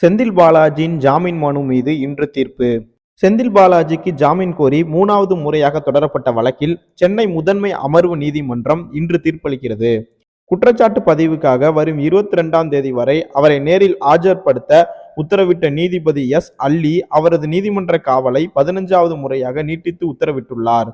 செந்தில் பாலாஜியின் ஜாமீன் மனு மீது இன்று தீர்ப்பு. செந்தில் பாலாஜிக்கு ஜாமீன் கோரி மூணாவது முறையாக தொடரப்பட்ட வழக்கில் சென்னை முதன்மை அமர்வு நீதிமன்றம் இன்று தீர்ப்பளிக்கிறது. குற்றச்சாட்டு பதிவுக்காக வரும் இருபத்தி ரெண்டாம் தேதி வரை அவரை நேரில் ஆஜர்படுத்த உத்தரவிட்ட நீதிபதி எஸ். அல்லி அவரது நீதிமன்ற காவலை பதினஞ்சாவது முறையாக நீட்டித்து உத்தரவிட்டுள்ளார்.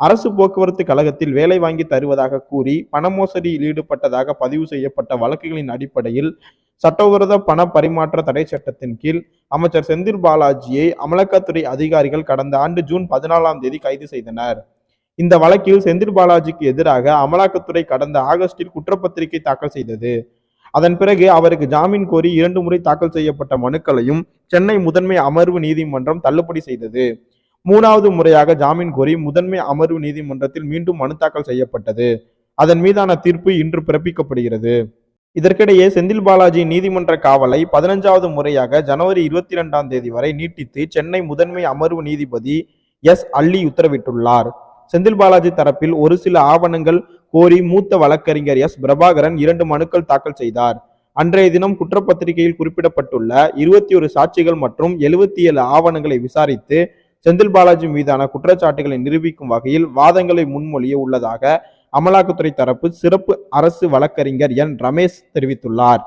அரசு போக்குவரத்து கழகத்தில் வேலை வாங்கி தருவதாக கூறி பண மோசடியில் ஈடுபட்டதாக பதிவு செய்யப்பட்ட வழக்குகளின் அடிப்படையில் சட்டவிரோத பண பரிமாற்ற தடை சட்டத்தின் கீழ் அமைச்சர் செந்தில் பாலாஜியை அமலாக்கத்துறை அதிகாரிகள் கடந்த ஆண்டு ஜூன் பதினாலாம் தேதி கைது செய்தனர். இந்த வழக்கில் செந்தில் பாலாஜிக்கு எதிராக அமலாக்கத்துறை கடந்த ஆகஸ்டில் குற்றப்பத்திரிகை தாக்கல் செய்தது. அதன் பிறகு அவருக்கு ஜாமீன் கோரி இரண்டு முறை தாக்கல் செய்யப்பட்ட மனுக்களையும் சென்னை முதன்மை அமர்வு நீதிமன்றம் தள்ளுபடி செய்தது. மூணாவது முறையாக ஜாமீன் கோரி முதன்மை அமர்வு நீதிமன்றத்தில் மீண்டும் மனு தாக்கல் செய்யப்பட்டது. அதன் மீதான தீர்ப்பு இன்று பிறப்பிக்கப்படுகிறது. இதற்கிடையே செந்தில் பாலாஜி நீதிமன்ற காவலை பதினஞ்சாவது முறையாக ஜனவரி இருபத்தி இரண்டாம் தேதி வரை நீட்டித்து சென்னை முதன்மை அமர்வு நீதிபதி எஸ். அல்லி உத்தரவிட்டுள்ளார். செந்தில் பாலாஜி தரப்பில் ஒரு சில ஆவணங்கள் கோரி மூத்த வழக்கறிஞர் எஸ். பிரபாகரன் இரண்டு மனுக்கள் தாக்கல் செய்தார். அன்றைய தினம் குற்றப்பத்திரிகையில் குறிப்பிடப்பட்டுள்ள இருபத்தி ஒரு சாட்சிகள் மற்றும் எழுபத்தி ஏழு ஆவணங்களை விசாரித்து செந்தில் பாலாஜி மீதான குற்றச்சாட்டுகளை நிரூபிக்கும் வகையில் வாதங்களை முன்மொழிய உள்ளதாக அமலாக்கத்துறை தரப்பு சிறப்பு அரசு வழக்கறிஞர் என். ரமேஷ் தெரிவித்துள்ளார்.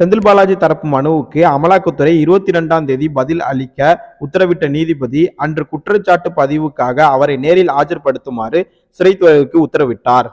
செந்தில் பாலாஜி தரப்பு மனுவுக்கு அமலாக்கத்துறை இருபத்தி இரண்டாம் தேதி பதில் அளிக்க உத்தரவிட்ட நீதிபதி அன்று குற்றச்சாட்டு பதிவுக்காக அவரை நேரில் ஆஜர்படுத்துமாறு சிறைத்துறைக்கு உத்தரவிட்டார்.